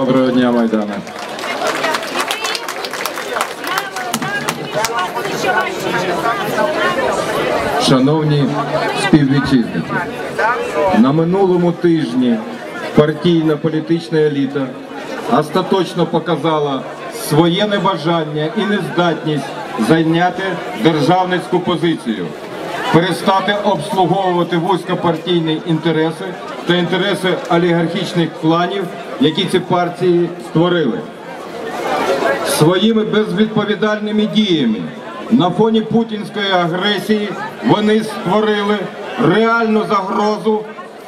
Доброго дня, Майдане. Шановні співвітчизники, на минулому тижні партійна політична еліта остаточно показала своє небажання і нездатність зайняти державницьку позицію, перестати обслуговувати вузькопартійні інтереси та інтереси олігархічних кланів, які ці партії створили. Своїми безвідповідальними діями на фоні путінської агресії вони створили реальну загрозу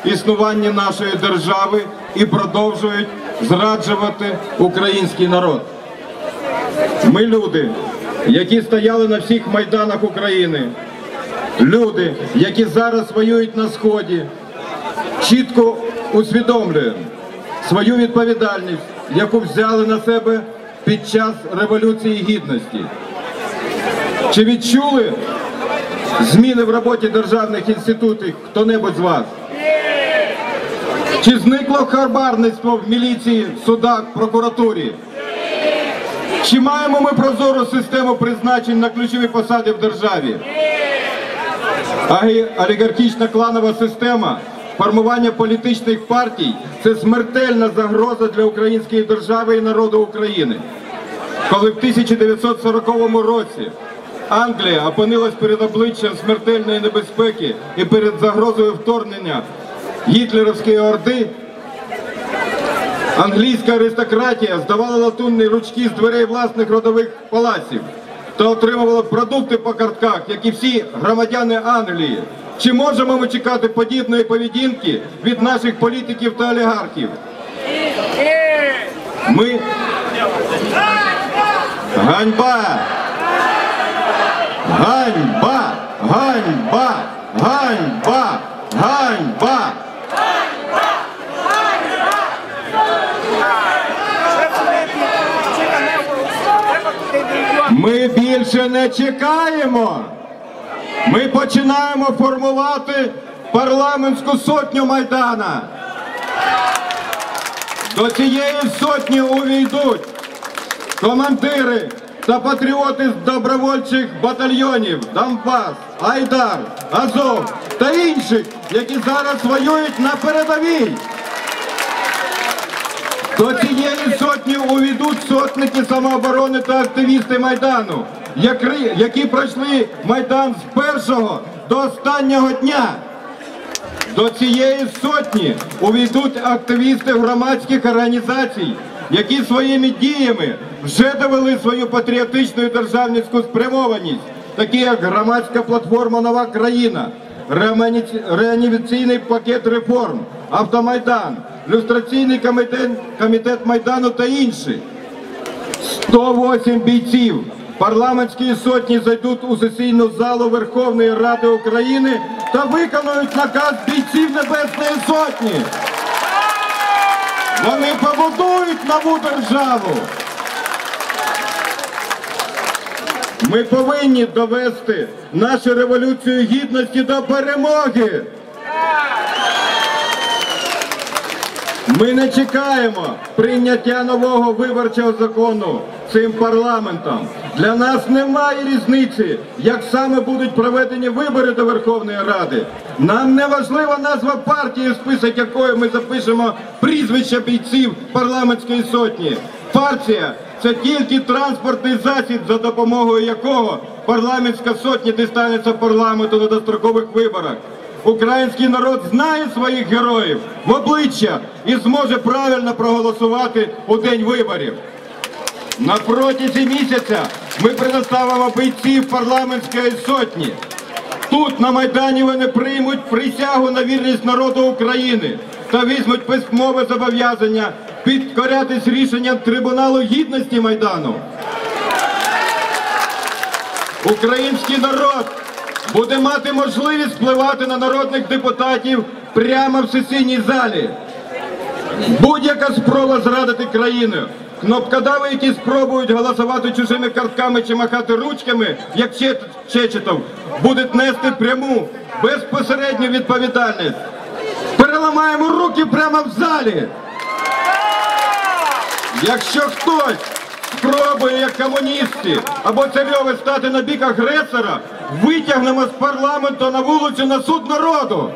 існування нашої держави і продовжують зраджувати український народ. Ми люди, які стояли на всіх майданах України, люди, які зараз воюють на сході, чітко усвідомлюємо свою відповідальність, яку взяли на себе під час Революції Гідності. Чи відчули зміни в роботі державних інститутів хто-небудь з вас? Чи зникло харбарництво в міліції, судах, прокуратурі? Чи маємо ми прозору систему призначень на ключові посади в державі? Агі- Олігархічна кланова система формування політичних партій це смертельна загроза для української держави і народу України. Коли в 1940 році Англія опинилась перед обличчям смертельної небезпеки і перед загрозою вторгнення гітлерівської орди, англійська аристократія здавала латунні ручки з дверей власних родових палаців та отримувала продукти по картках, як і всі громадяни Англії. Чи можемо ми чекати подібної поведінки від наших політиків та олігархів? Ми ганьба! Ганьба! Ганьба! Ганьба! Ганьба! Ми більше не чекаємо. Ми починаємо формувати парламентську сотню Майдана. До цієї сотні увійдуть командири та патріоти з добровольчих батальйонів Донбас, Айдар, Азов та інших, які зараз воюють на передовій. До цієї сотники самооборони та активісти Майдану, які, пройшли Майдан з першого до останнього дня. До цієї сотні увійдуть активісти громадських організацій, які своїми діями вже довели свою патріотичну і державницьку спрямованість, такі як громадська платформа Нова країна, реанімаційний пакет реформ, Автомайдан, люстраційний комітет, комітет Майдану та інші. 108 бійців парламентської сотні зайдуть у сесійну залу Верховної Ради України та виконують наказ бійців Небесної Сотні. Вони побудують нову державу. Ми повинні довести нашу революцію гідності до перемоги. Ми не чекаємо прийняття нового виборчого закону цим парламентом. Для нас немає різниці, як саме будуть проведені вибори до Верховної Ради. Нам не важлива назва партії, в список якої ми запишемо прізвища бійців парламентської сотні. Партія це тільки транспортний засіб, за допомогою якого парламентська сотня дістанеться парламенту на дострокових виборах. Український народ знає своїх героїв в обличчя і зможе правильно проголосувати у день виборів. На протязі місяця ми предоставимо бійців парламентської сотні. Тут на Майдані вони приймуть присягу на вірність народу України та візьмуть письмове зобов'язання підкорятись рішенням Трибуналу гідності Майдану. Український народ буде мати можливість впливати на народних депутатів прямо в сесійній залі. Будь-яка спроба зрадити країну, кнопкодави, які спробують голосувати чужими картками чи махати ручками, як Чечетов, будуть нести пряму безпосередню відповідальність. Переламаємо руки прямо в залі. Якщо хтось спробує, як комуністи або царьове стати на бік агресора, витягнемо з парламенту на вулицю на суд народу.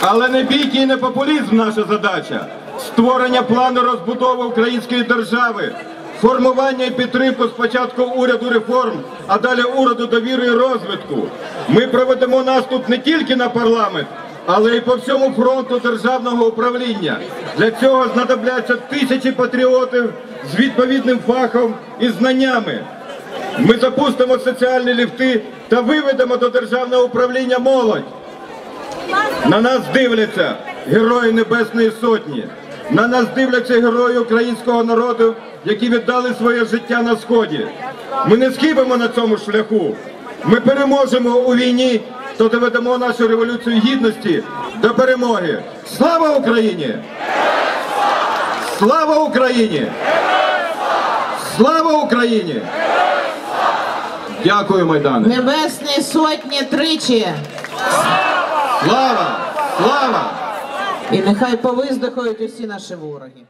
Але не бійки і не популізм наша задача. Створення плану розбудови української держави, формування і підтримку спочатку уряду реформ, а далі уряду довіри і розвитку. Ми проведемо наступ не тільки на парламент, але й по всьому фронту державного управління. Для цього знадобляться тисячі патріотів з відповідним фахом і знаннями. Ми запустимо соціальні ліфти та виведемо до державного управління молодь. На нас дивляться герої Небесної Сотні. На нас дивляться герої українського народу, які віддали своє життя на сході. Ми не схибимо на цьому шляху. Ми переможемо у війні, то доведемо нашу революцію гідності до перемоги. Слава Україні! Слава Україні! Слава Україні! Дякую, Майдане! Небесні сотні тричі. Слава! Слава! І нехай повиздихають усі наші вороги.